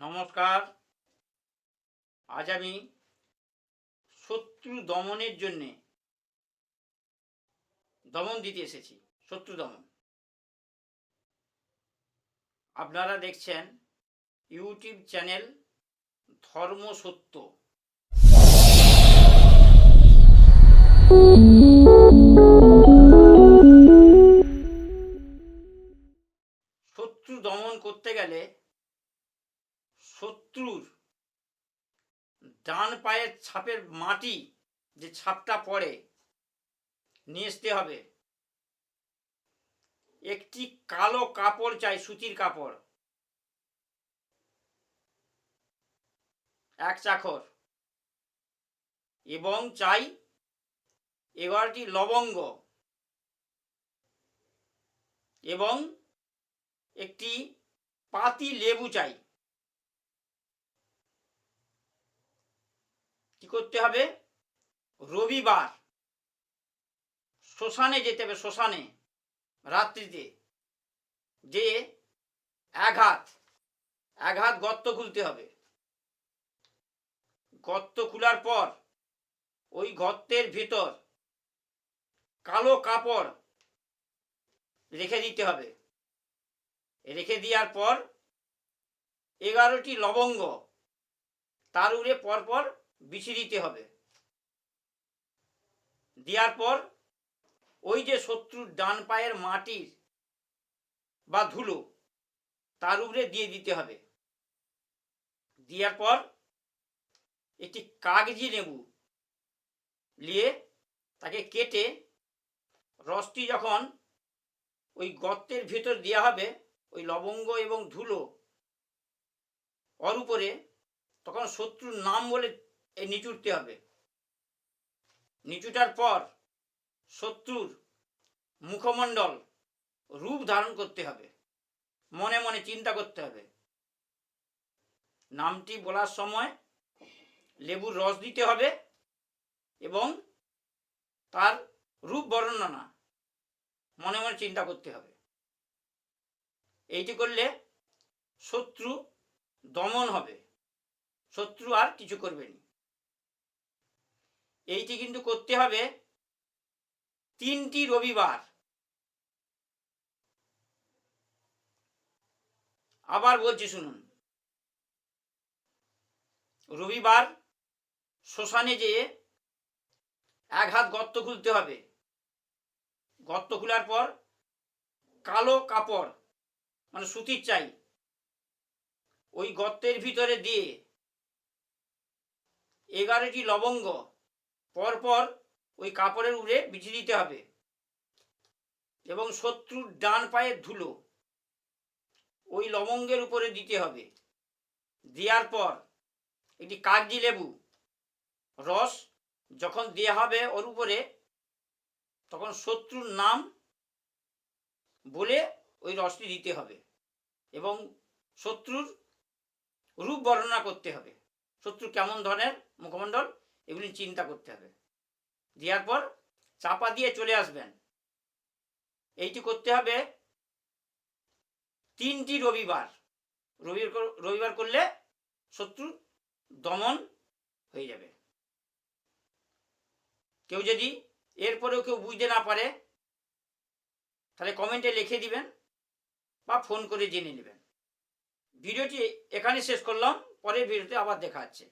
নমস্কার। আজ আমি শত্রু দমনের জন্যে দমন দিতে এসেছি, শত্রু দমন। আপনারা দেখছেন ইউটিউব চ্যানেল ধর্ম সত্য। শত্রুর ডান পায়ের ছাপের মাটি যে ছাপটা পড়ে, নিয়ে আসতে হবে। একটি কালো কাপড় চাই, সুতির কাপড়। এক চাখর এবং চাই এগারোটি লবঙ্গ। এবং একটি পাতি লেবু চাই। করতে হবে? রবিবার। শ্মশানে যেতে হবে, শ্মশানে, রাত্রিতে। যে আঘাত আঘাত গর্ত খুলতে হবে। গর্ত খোলার পর ওই গর্তের ভিতর কালো কাপড় রেখে দিতে হবে। রেখে দেওয়ার পর এগারোটি লবঙ্গ তার উপরে পরপর বিছিয়ে দিতে হবে। দেওয়ার পর ওই যে শত্রুর ডান পায়ের মাটির বা ধুলো, তার উপরে দিয়ে দিতে হবে। দেওয়ার পর একটি কাগজি লেবু নিয়ে তাকে কেটে রসটি যখন ওই গর্তের ভেতর দেওয়া হবে, ওই লবঙ্গ এবং ধুলো ওর উপরে, তখন শত্রুর নাম বলে এই নিচুড়তে হবে। নিচুটার পর শত্রুর মুখমণ্ডল রূপ ধারণ করতে হবে। মনে মনে চিন্তা করতে হবে। নামটি বলার সময় লেবুর রস দিতে হবে এবং তার রূপ বর্ণনা মনে মনে চিন্তা করতে হবে। এইটি করলে শত্রু দমন হবে। শত্রু আর কিছু করবে না। এইটি কিন্তু করতে হবে তিনটি রবিবার। আবার বলছি শুনুন। রবিবার শ্মশানে যেয়ে এক হাত গর্ত খুলতে হবে। গর্ত খোলার পর কালো কাপড় মানে সুতির চাই, ওই গর্তের ভিতরে দিয়ে এগারোটি লবঙ্গ পরপর ওই কাপড়ের উপরে বিছিয়ে দিতে হবে। এবং শত্রুর ডান পায়ের ধুলো। ওই লবঙ্গের উপরে দিতে হবে। দেওয়ার পর একটি কাগজি লেবু। রস যখন দেওয়া হবে ওর উপরে, তখন শত্রুর নাম বলে ওই রসটি দিতে হবে। এবং শত্রুর রূপ বর্ণনা করতে হবে। শত্রু কেমন ধরনের, মুখমণ্ডল? এগুলি চিন্তা করতে হবে। দেওয়ার পর চাপা দিয়ে চলে আসবেন। এইটি করতে হবে তিনটি রবিবার। রবিবার রবিবার করলে শত্রু দমন হয়ে যাবে। কেউ যদি এরপরেও কেউ বুঝতে না পারে, তাহলে কমেন্টে লিখে দিবেন বা ফোন করে জেনে নেবেন। ভিডিওটি এখানে শেষ করলাম, পরের ভিডিওতে আবার দেখা হচ্ছে।